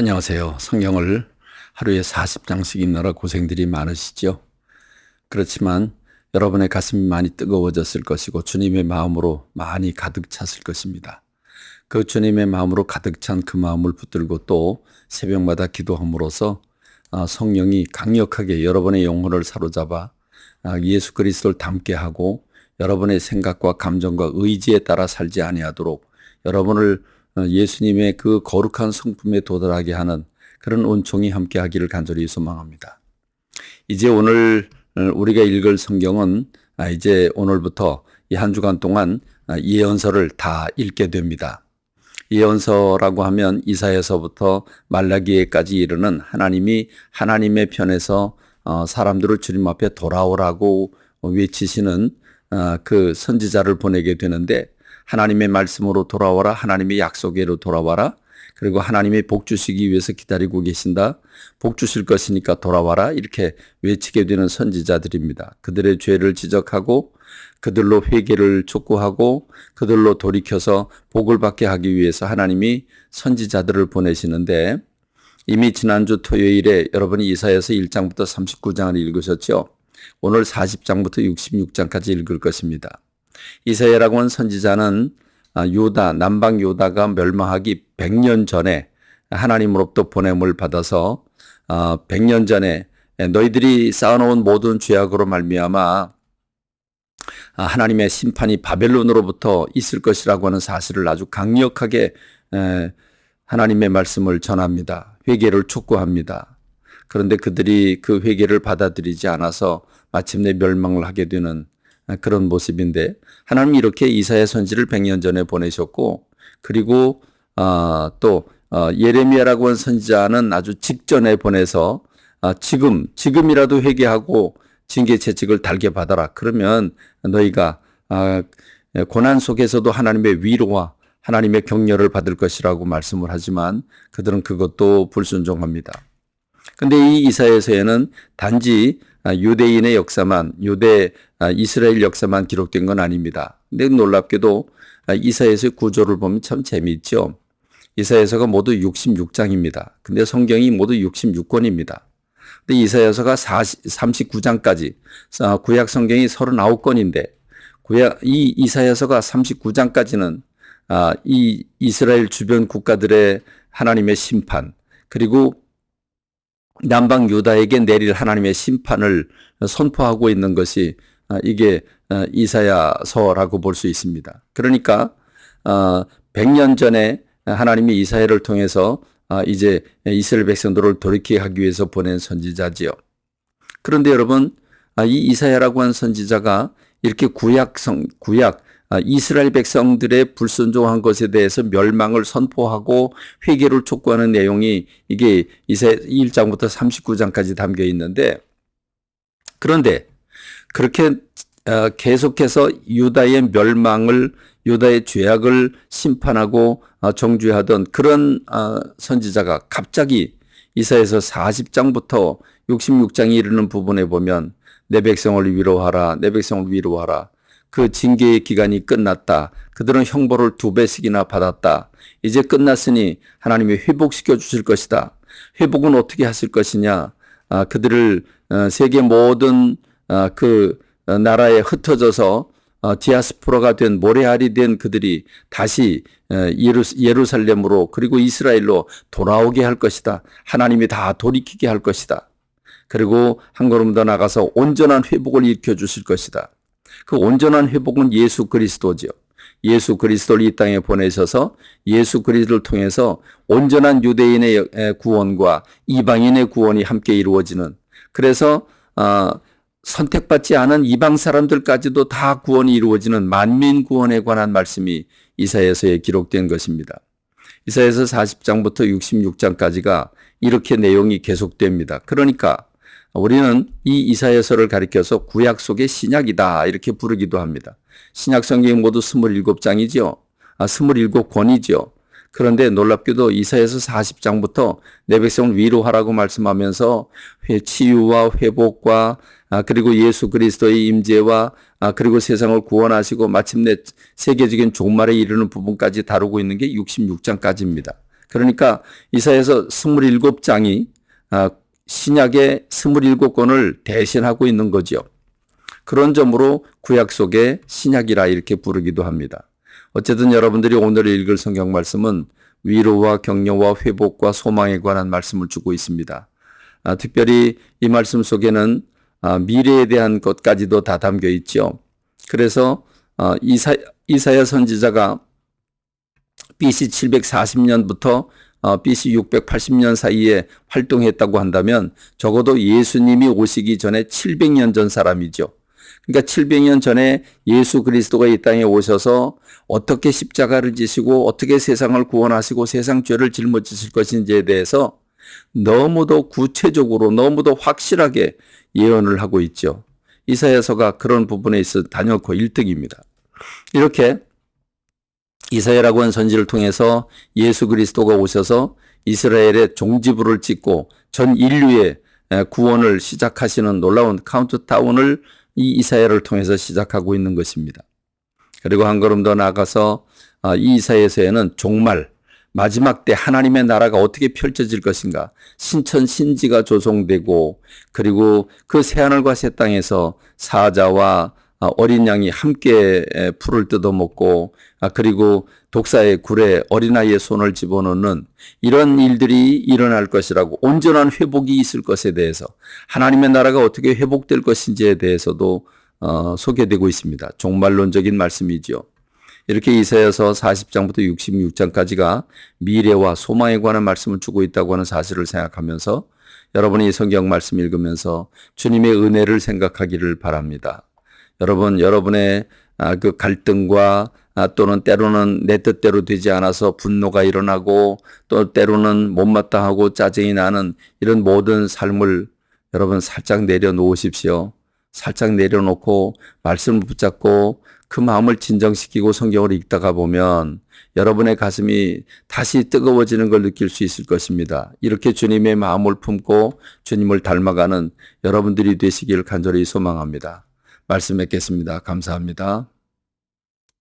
안녕하세요. 성경을 하루에 40장씩 읽느라 고생들이 많으시죠? 그렇지만 여러분의 가슴이 많이 뜨거워졌을 것이고 주님의 마음으로 많이 가득 찼을 것입니다. 그 주님의 마음으로 가득 찬 그 마음을 붙들고 또 새벽마다 기도함으로써 아, 성령이 강력하게 여러분의 영혼을 사로잡아 아, 예수 그리스도를 닮게 하고 여러분의 생각과 감정과 의지에 따라 살지 아니하도록 여러분을 어, 예수님의 그 거룩한 성품에 도달하게 하는 그런 온총이 함께 하기를 간절히 소망합니다. 이제 오늘 어, 우리가 읽을 성경은 아, 이제 오늘부터 이 한 주간 동안 아, 예언서를 다 읽게 됩니다. 예언서라고 하면 이사에서부터 말라기에까지 이르는 하나님이 하나님의 편에서 어, 사람들을 주님 앞에 돌아오라고 외치시는 그 선지자를 보내게 되는데 하나님의 말씀으로 돌아와라. 하나님의 약속으로 돌아와라. 그리고 하나님이 복 주시기 위해서 기다리고 계신다. 복 주실 것이니까 돌아와라. 이렇게 외치게 되는 선지자들입니다. 그들의 죄를 지적하고 그들로 회개를 촉구하고 그들로 돌이켜서 복을 받게 하기 위해서 하나님이 선지자들을 보내시는데 이미 지난주 토요일에 여러분이 이사에서 1장부터 39장을 읽으셨죠? 오늘 40장부터 66장까지 읽을 것입니다. 이사야라고 하는 선지자는 요다 아, 남방 요다가 멸망하기 100년 전에 하나님으로부터 보냄을 받아서 100년 아, 전에 너희들이 쌓아놓은 모든 죄악으로 말미암아 아, 하나님의 심판이 바벨론으로부터 있을 것이라고 하는 사실을 아주 강력하게 하나님의 말씀을 전합니다. 회개를 촉구합니다. 그런데 그들이 그 회개를 받아들이지 않아서 마침내 멸망을 하게 되는 아, 그런 모습인데 하나님 이렇게 이사야 선지를 100년 전에 보내셨고 그리고 어, 또 어, 예레미야라고 하는 선지자는 아주 직전에 보내서 어, 지금 지금이라도 회개하고 징계 채찍을 달게 받아라. 그러면 너희가 어, 고난 속에서도 하나님의 위로와 하나님의 격려를 받을 것이라고 말씀을 하지만 그들은 그것도 불순종합니다. 근데 이 이사야서에는 단지 아, 유대인의 역사만 유대 아, 이스라엘 역사만 기록된 건 아닙니다. 근데 놀랍게도 아, 이사에서의 구조를 보면 참 재미있죠. 이사에서가 모두 66장입니다. 근데 성경이 모두 66권입니다. 근데 이사야서가 39장까지 구약 성경이 39권인데 구약 이 이사야서가 39장까지는 이 이스라엘 주변 국가들의 하나님의 심판 그리고 남방 유다에게 내릴 하나님의 심판을 선포하고 있는 것이 아, 이게 아, 이사야서라고 볼 수 있습니다. 그러니까 100년 아, 전에 하나님이 이사야를 통해서 이제 이스라엘 백성들을 돌이키게 하기 위해서 보낸 선지자지요. 그런데 여러분 이 이사야라고 한 선지자가 이렇게 구약 성 구약 아, 이스라엘 백성들의 불순종한 것에 대해서 멸망을 선포하고 회개를 촉구하는 내용이 이게 이세 1장부터 39장까지 담겨 있는데 그런데 그렇게 어, 계속해서 유다의 멸망을 유다의 죄악을 심판하고 어, 정죄하던 그런 어, 선지자가 갑자기 이사에서 40장부터 66장에 이르는 부분에 보면 내 백성을 위로하라 내 백성을 위로하라 그 징계의 기간이 끝났다. 그들은 형벌을 두 배씩이나 받았다. 이제 끝났으니 하나님이 회복시켜 주실 것이다. 회복은 어떻게 하실 것이냐? 아, 그들을 어, 세계 모든 아, 그 어, 나라에 흩어져서 어, 디아스포라가 된 모래알이 된 그들이 다시 어, 예루 살렘으로 그리고 이스라엘로 돌아오게 할 것이다. 하나님이 다 돌이키게 할 것이다. 그리고 한 걸음 더 나가서 온전한 회복을 일으켜 주실 것이다. 그 온전한 회복은 예수 그리스도죠. 예수 그리스도를 이 땅에 보내셔서 예수 그리스도를 통해서 온전한 유대인의 구원과 이방인의 구원이 함께 이루어지는 그래서 어, 선택받지 않은 이방 사람들까지도 다 구원이 이루어지는 만민 구원에 관한 말씀이 이사야서에 기록된 것입니다. 이사야서 40장부터 66장까지가 이렇게 내용이 계속됩니다. 그러니까 우리는 이 이사야서를 가리켜서 구약 속의 신약이다 이렇게 부르기도 합니다. 신약 성경이 모두 27장이지요. 아, 27권이지요. 그런데 놀랍게도 이사야서 40장부터 내 백성을 위로하라고 말씀하면서 치유와 회복과 아, 그리고 예수 그리스도의 임재와 아, 그리고 세상을 구원하시고 마침내 세계적인 종말에 이르는 부분까지 다루고 있는 게 66장까지입니다. 그러니까 이사에서 27장이 아, 신약의 27권을 대신하고 있는 거죠. 그런 점으로 구약 속의 신약이라 이렇게 부르기도 합니다. 어쨌든 여러분들이 오늘 읽을 성경 말씀은 위로와 격려와 회복과 소망에 관한 말씀을 주고 있습니다. 아, 특별히 이 말씀 속에는 아, 미래에 대한 것까지도 다 담겨 있죠. 그래서 어, 이사, 이사야 선지자가 BC 740년부터 어, BC 680년 사이에 활동했다고 한다면 적어도 예수님이 오시기 전에 700년 전 사람이죠. 그러니까 700년 전에 예수 그리스도가 이 땅에 오셔서 어떻게 십자가를 지시고 어떻게 세상을 구원하시고 세상 죄를 짊어지실 것인지에 대해서 너무도 구체적으로 너무도 확실하게 예언을 하고 있죠. 이사야서가 그런 부분에 있어 단연코 1등입니다. 이렇게 이사야라고 한 선지를 통해서 예수 그리스도가 오셔서 이스라엘의 종지부를 찍고 전 인류의 구원을 시작하시는 놀라운 카운트다운을 이 이사야를 통해서 시작하고 있는 것입니다. 그리고 한 걸음 더 나아가서 아, 이 이사야서에는 종말, 마지막 때 하나님의 나라가 어떻게 펼쳐질 것인가, 신천 신지가 조성되고 그리고 그 새하늘과 새 땅에서 사자와 아, 어린 양이 함께 풀을 뜯어먹고 아, 그리고 독사의 굴에 어린아이의 손을 집어넣는 이런 일들이 일어날 것이라고 온전한 회복이 있을 것에 대해서 하나님의 나라가 어떻게 회복될 것인지에 대해서도 어, 소개되고 있습니다. 종말론적인 말씀이지요. 이렇게 이사여서 40장부터 66장까지가 미래와 소망에 관한 말씀을 주고 있다고 하는 사실을 생각하면서 여러분이 이 성경 말씀 읽으면서 주님의 은혜를 생각하기를 바랍니다. 여러분, 여러분의 아, 그 갈등과 아, 또는 때로는 내 뜻대로 되지 않아서 분노가 일어나고 또 때로는 못마땅하고 짜증이 나는 이런 모든 삶을 여러분 살짝 내려놓으십시오. 살짝 내려놓고 말씀을 붙잡고 그 마음을 진정시키고 성경을 읽다가 보면 여러분의 가슴이 다시 뜨거워지는 걸 느낄 수 있을 것입니다. 이렇게 주님의 마음을 품고 주님을 닮아가는 여러분들이 되시길 간절히 소망합니다. 말씀 맺겠습니다. 감사합니다.